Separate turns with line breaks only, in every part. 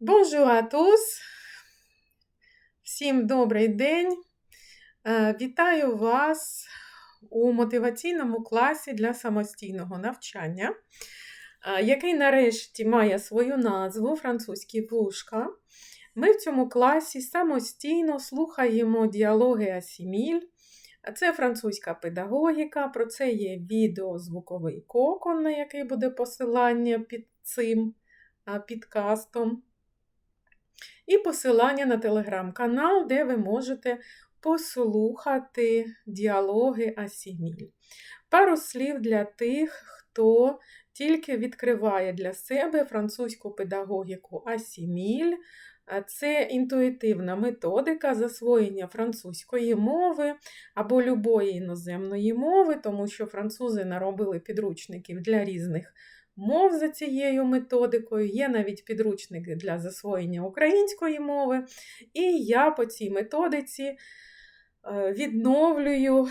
Bonjour à! Всім добрий день! Е, Вітаю вас у мотиваційному класі для самостійного навчання, е, який нарешті має свою назву французькі вушка. Ми в цьому класі самостійно слухаємо діалоги Асіміль. Це французька педагогіка, про це є відеозвуковий кокон, на який буде посилання під цим е, підкастом. І посилання на телеграм-канал, де ви можете послухати діалоги Асіміль. Пару слів для тих, хто тільки відкриває для себе французьку педагогіку Асіміль. Це інтуїтивна методика засвоєння французької мови або любої іноземної мови, тому що французи наробили підручників для різних мов за цією методикою. Є навіть підручники для засвоєння української мови. І я по цій методиці відновлюю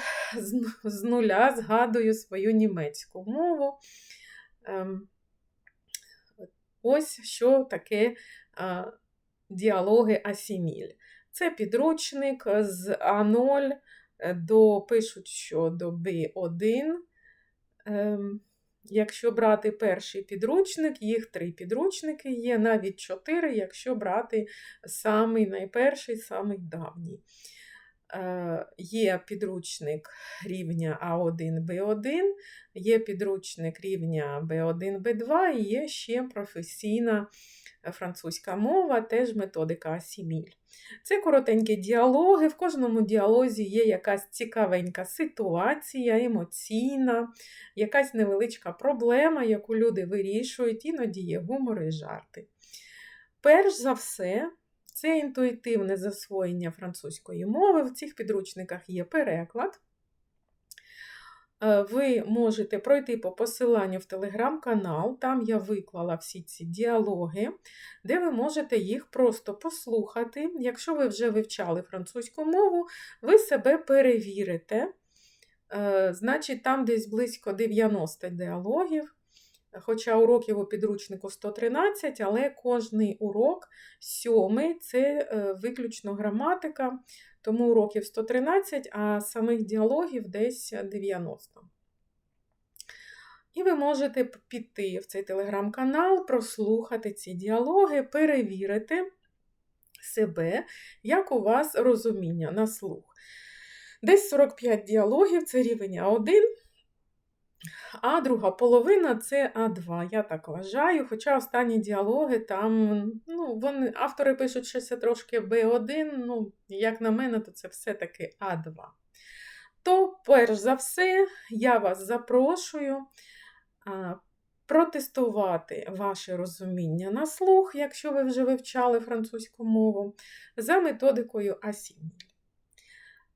з нуля, згадую свою німецьку мову. Ось що таке діалоги Асіміль. Це підручник з А0 до пишуть, що до Б1. Якщо брати перший підручник, їх три підручники є, навіть чотири, якщо брати самий найперший, самий давній. Е, Є підручник рівня А1, Б1, є підручник рівня Б1, Б2 і є ще професійна французька мова, теж методика Асіміль. Це коротенькі діалоги. В кожному діалозі є якась цікавенька ситуація, емоційна, якась невеличка проблема, яку люди вирішують, іноді є гумор і жарти. Перш за все, це інтуїтивне засвоєння французької мови. В цих підручниках є переклад. Е, ви можете пройти по посиланню в телеграм-канал, там я виклала всі ці діалоги, де ви можете їх просто послухати. Якщо ви вже вивчали французьку мову, ви себе перевірите. Е, значить, там десь близько 90 діалогів. Хоча уроків у підручнику 113, але кожний урок сьомий це е, виключно граматика, тому уроків 113, а самих діалогів десь 90. І ви можете піти в цей телеграм-канал, прослухати ці діалоги, перевірити себе, як у вас розуміння на слух. Десь 45 діалогів це рівень А1. А друга половина це А2, я так вважаю. Хоча останні діалоги там, ну, вони, автори пишуть, що це трошки Б1, ну, як на мене, то це все-таки А2. То, перш за все, я вас запрошую а, протестувати ваше розуміння на слух, якщо ви вже вивчали французьку мову, за методикою Асіміль.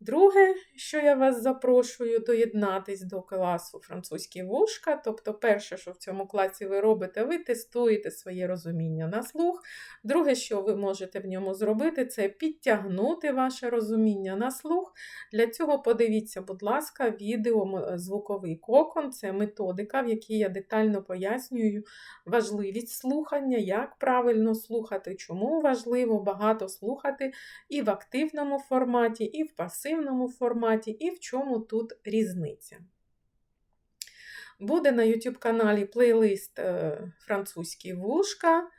Друге, що я вас запрошую доєднатись до класу французькі вушка. Тобто, перше, що в цьому класі ви робите, ви тестуєте своє розуміння на слух. Друге, що ви можете в ньому зробити, це підтягнути ваше розуміння на слух. Для цього подивіться, будь ласка, відео звуковий кокон це методика, в якій я детально пояснюю важливість слухання, як правильно слухати, чому важливо багато слухати і в активному форматі, і в пасивному пасивному форматі, і в чому тут різниця. Буде на YouTube каналі плейлист е, Французькі вушка,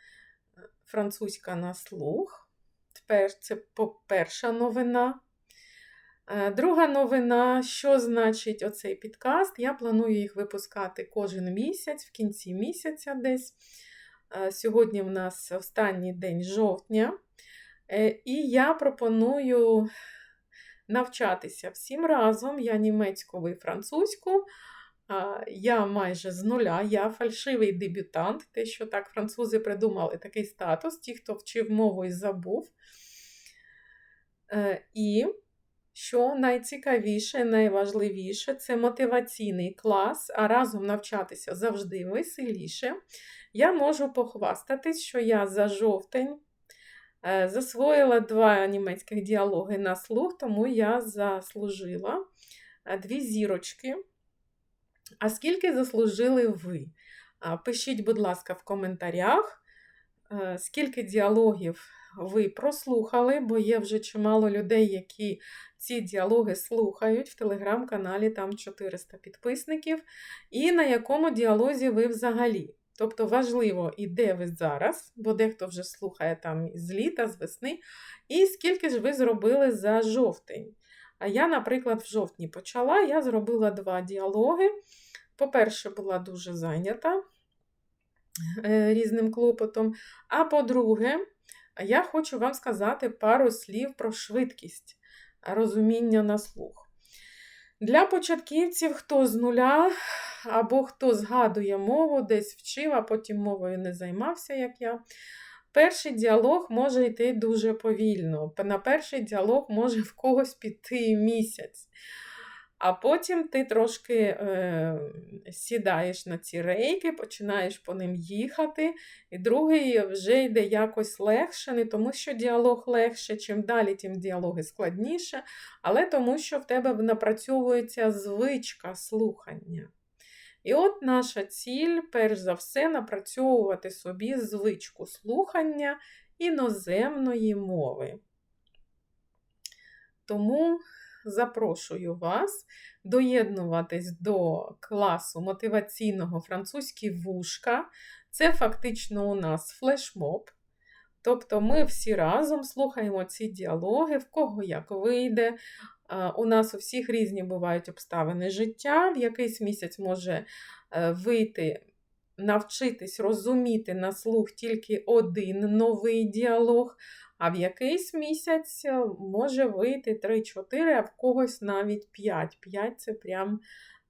французька на слух. Тепер це перша новина. Е, друга новина, що значить оцей підкаст? Я планую їх випускати кожен місяць, в кінці місяця десь. Е, сьогодні в нас останній день жовтня. І я пропоную навчатися всім разом. Я німецьку, ви французьку. Я майже з нуля, я фальшивий дебютант, те, що так французи придумали такий статус, ті, хто вчив мову і забув. Е, і що найцікавіше, найважливіше це мотиваційний клас, а разом навчатися завжди веселіше. Я можу похвастатись, що я за жовтень засвоїла два німецьких діалоги на слух, тому я заслужила е, дві зірочки. А скільки заслужили ви? Пишіть, будь ласка, в коментарях. е, скільки діалогів ви прослухали, бо є вже чимало людей, які ці діалоги слухають в телеграм-каналі, там 400 підписників, і на якому діалозі ви взагалі. Тобто важливо, і де ви зараз, бо дехто вже слухає там з літа, з весни, і скільки ж ви зробили за жовтень. А я, наприклад, в жовтні почала, я зробила два діалоги. По-перше, була дуже зайнята е, різним клопотом. А по-друге, я хочу вам сказати пару слів про швидкість розуміння на слух. Для початківців, хто з нуля або хто згадує мову, десь вчив, а потім мовою не займався, як я. Перший діалог може йти дуже повільно. На перший діалог може в когось піти місяць. А потім ти трошки е, сідаєш на ці рейки, починаєш по ним їхати, і другий вже йде якось легше, не тому, що діалог легше, чим далі, тим діалоги складніше, але тому, що в тебе напрацьовується звичка слухання. І от наша ціль, перш за все, напрацьовувати собі звичку слухання іноземної мови. Тому запрошую вас доєднуватись до класу мотиваційного французькі вушка. Це фактично у нас флешмоб. Тобто ми всі разом слухаємо ці діалоги, в кого як вийде. У нас у всіх різні бувають обставини життя. В якийсь місяць може е, вийти, навчитись розуміти на слух тільки один новий діалог, а в якийсь місяць е, може вийти 3-4, а в когось навіть 5. 5 це прям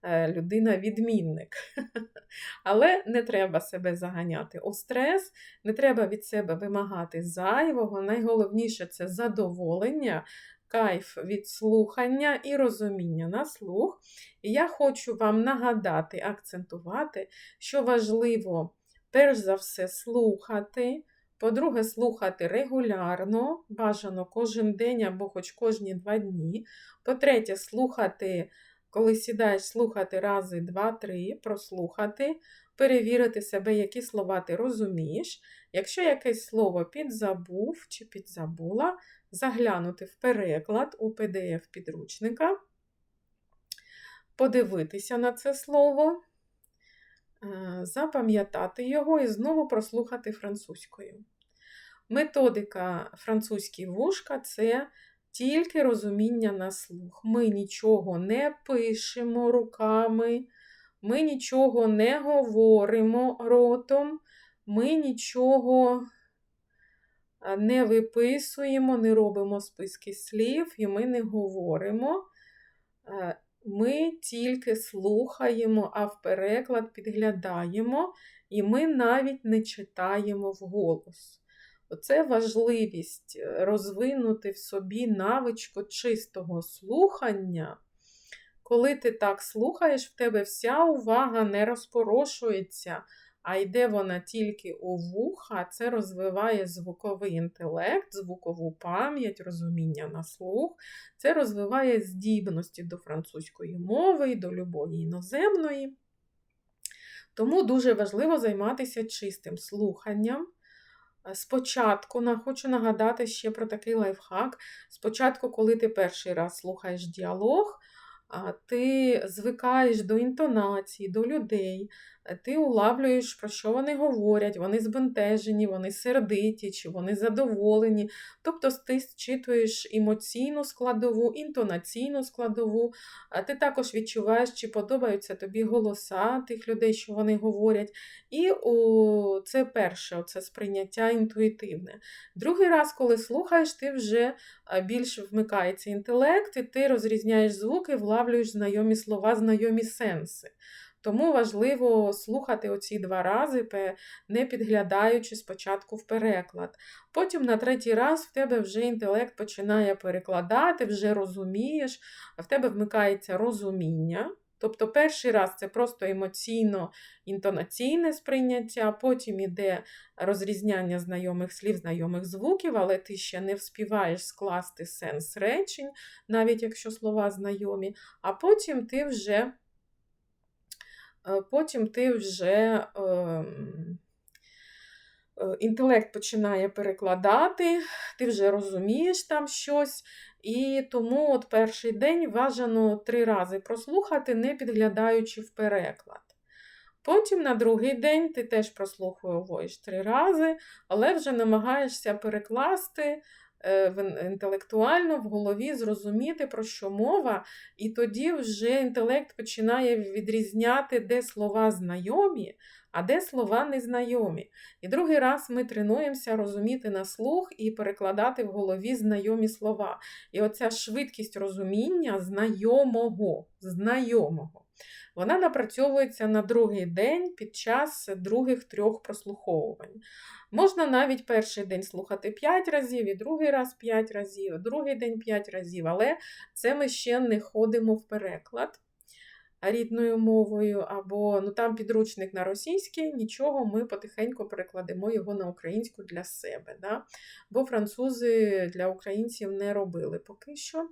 е, людина-відмінник. Але не треба себе заганяти у стрес, не треба від себе вимагати зайвого. Найголовніше це задоволення. Кайф від слухання і розуміння на слух. І я хочу вам нагадати, акцентувати, що важливо, перш за все, слухати, по-друге, слухати регулярно, бажано кожен день або хоч кожні два дні. По-третє, слухати, коли сідаєш, слухати рази два-три, прослухати, перевірити себе, які слова ти розумієш. Якщо якесь слово підзабув чи підзабула, заглянути в переклад у PDF-підручника, подивитися на це слово. Е, запам'ятати його і знову прослухати французькою. Методика французький вушка це тільки розуміння на слух. Ми нічого не пишемо руками, ми нічого не говоримо ротом, ми нічого е, не виписуємо, не робимо списки слів і ми не говоримо. Ми тільки слухаємо, а в переклад підглядаємо, і ми навіть не читаємо вголос. Оце важливість е, розвинути в собі навичку чистого слухання. Коли ти так слухаєш, в тебе вся увага не розпорошується, а йде вона тільки у вуха, це розвиває звуковий інтелект, звукову пам'ять, розуміння на слух, це розвиває здібності до французької мови і до любої іноземної. Тому дуже важливо займатися чистим слуханням. Спочатку хочу нагадати ще про такий лайфхак. Спочатку, коли ти перший раз слухаєш діалог, ти звикаєш до інтонації, до людей, ти улавлюєш, про що вони говорять, вони збентежені, вони сердиті, чи вони задоволені. Тобто ти зчитуєш емоційну складову, інтонаційну складову, ти також відчуваєш, чи подобаються тобі голоса тих людей, що вони говорять. І о, це перше це сприйняття інтуїтивне. Другий раз, коли слухаєш, ти вже більш вмикається інтелект, і ти розрізняєш звуки, влавлюєш знайомі слова, знайомі сенси. Тому важливо слухати оці два рази, не підглядаючи спочатку в переклад. Потім на третій раз в тебе вже інтелект починає перекладати, вже розумієш, в тебе вмикається розуміння. Тобто перший раз це просто емоційно-інтонаційне сприйняття, потім іде розрізняння знайомих слів, знайомих звуків, але ти ще не вспіваєш скласти сенс речень, навіть якщо слова знайомі, а потім ти вже потім ти вже ем, е, інтелект починає перекладати, ти вже розумієш там щось. І тому от перший день бажано три рази прослухати, не підглядаючи в переклад. Потім на другий день ти теж прослуховуєш три рази, але вже намагаєшся перекласти е, інтелектуально в голові, зрозуміти, про що мова, і тоді вже інтелект починає відрізняти, де слова знайомі, а де слова незнайомі. І другий раз ми тренуємося розуміти на слух і перекладати в голові знайомі слова. І оця швидкість розуміння знайомого, знайомого. Вона напрацьовується на другий день під час других трьох прослуховувань. Можна навіть перший день слухати 5 разів, і другий раз 5 разів, другий день 5 разів, але це ми ще не ходимо в переклад рідною мовою, або ну, там підручник на російський, нічого, ми потихеньку перекладемо його на українську для себе. Да? Бо французи для українців не робили поки що.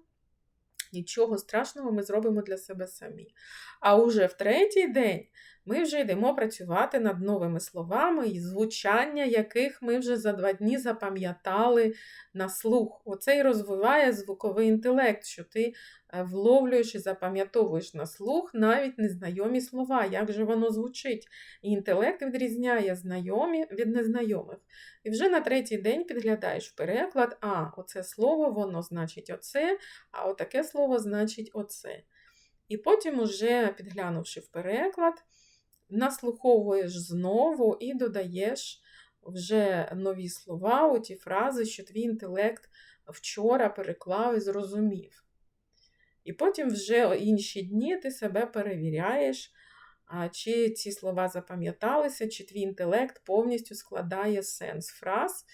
Нічого страшного ми зробимо для себе самі. А уже в третій день ми вже йдемо працювати над новими словами, і звучання яких ми вже за два дні запам'ятали на слух. Оце і розвиває звуковий інтелект, що ти вловлюєш і запам'ятовуєш на слух навіть незнайомі слова, як же воно звучить. І інтелект відрізняє знайомі від незнайомих. І вже на третій день підглядаєш в переклад, а оце слово, воно значить оце, а отаке слово значить оце. І потім, уже підглянувши в переклад, наслуховуєш знову і додаєш вже нові слова, у ті фрази, що твій інтелект вчора переклав і зрозумів. І потім вже інші дні ти себе перевіряєш, чи ці слова запам'яталися, чи твій інтелект повністю складає сенс фраз.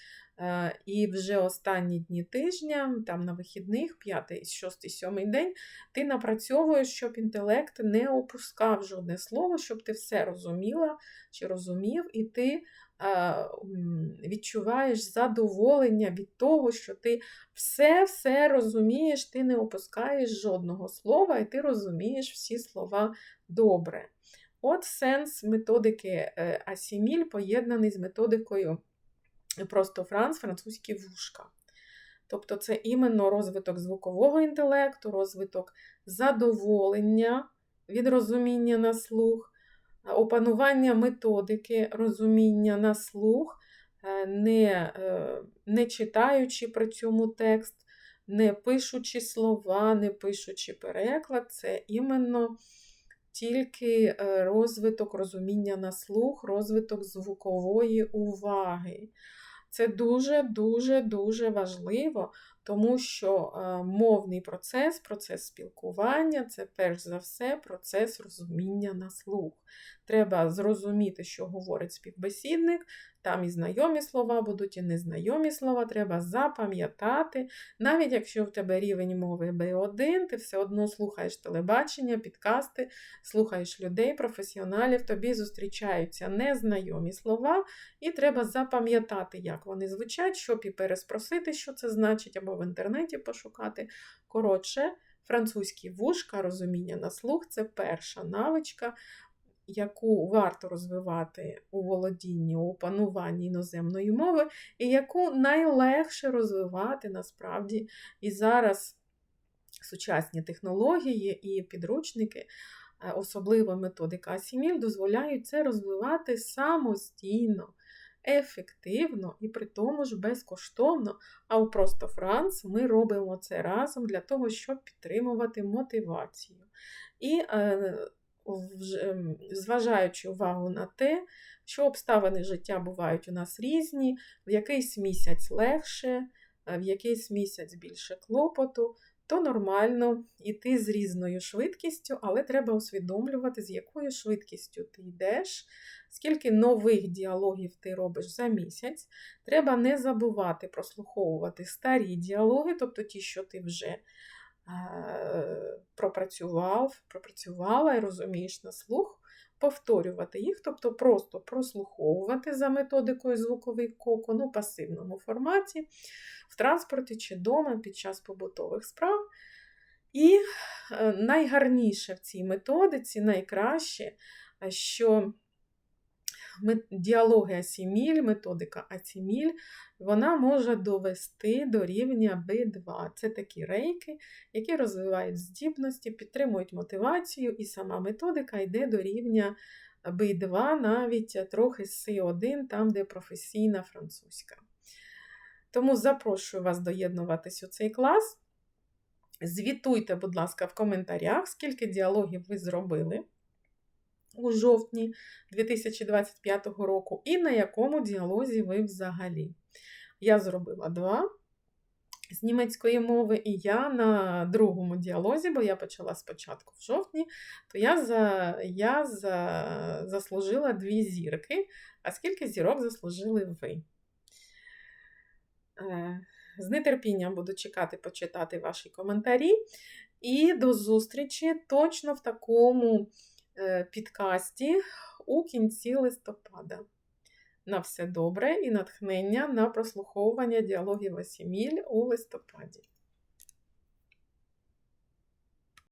Е, і вже останні дні тижня, там на вихідних, п'ятий, шостий, сьомий день, ти напрацьовуєш, щоб інтелект не опускав жодне слово, щоб ти все розуміла чи розумів, і ти е, відчуваєш задоволення від того, що ти все-все розумієш, ти не опускаєш жодного слова, і ти розумієш всі слова добре. От сенс методики е, Асіміль поєднаний з методикою просто Франц, французькі вушка. Тобто це іменно розвиток звукового інтелекту, розвиток задоволення від розуміння на слух, опанування методики розуміння на слух, е, не, е, не читаючи при цьому текст, не пишучи слова, не пишучи переклад, це іменно тільки е, розвиток розуміння на слух, розвиток звукової уваги. Це дуже-дуже дуже важливо, тому що е, мовний процес, процес спілкування це перш за все процес розуміння на слух. Треба зрозуміти, що говорить співбесідник, там і знайомі слова будуть, і незнайомі слова, треба запам'ятати. Навіть якщо в тебе рівень мови B1, ти все одно слухаєш телебачення, підкасти, слухаєш людей, професіоналів, тобі зустрічаються незнайомі слова, і треба запам'ятати, як вони звучать, щоб і переспросити, що це значить, або в інтернеті пошукати. Коротше, французький вушка, розуміння на слух це перша навичка яку варто розвивати у володінні, у опануванні іноземної мови, і яку найлегше розвивати насправді і зараз сучасні технології і підручники. Е, особливо методика Асіміль дозволяють це розвивати самостійно, ефективно і при тому ж безкоштовно. А у просто Франц ми робимо це разом для того, щоб підтримувати мотивацію. І е, зважаючи увагу на те, що обставини життя бувають у нас різні, в якийсь місяць легше, в якийсь місяць більше клопоту, то нормально йти з різною швидкістю, але треба усвідомлювати, з якою швидкістю ти йдеш, скільки нових діалогів ти робиш за місяць. Треба не забувати прослуховувати старі діалоги, тобто ті, що ти вже Е, пропрацював, пропрацювала і розумієш на слух, повторювати їх, тобто просто прослуховувати за методикою звуковий кокон у пасивному форматі, в транспорті чи вдома під час побутових справ. І е, найгарніше в цій методиці, найкраще, що мет- діалоги Асіміль, методика Асіміль, вона може довести до рівня B2. Це такі рейки, які розвивають здібності, підтримують мотивацію, і сама методика йде до рівня B2, навіть трохи з C1, там, де професійна французька. Тому запрошую вас доєднуватись у цей клас. Звітуйте, будь ласка, в коментарях, скільки діалогів ви зробили у жовтні 2025 року, і на якому діалозі ви взагалі. Я зробила два з німецької мови, і я на другому діалозі, бо я почала спочатку в жовтні, то я, за, я за, заслужила дві зірки. А скільки зірок заслужили ви? Е, З нетерпінням буду чекати почитати ваші коментарі. І до зустрічі точно в такому підкасті у кінці листопада. На все добре і натхнення на прослуховування діалогів Асіміль у листопаді.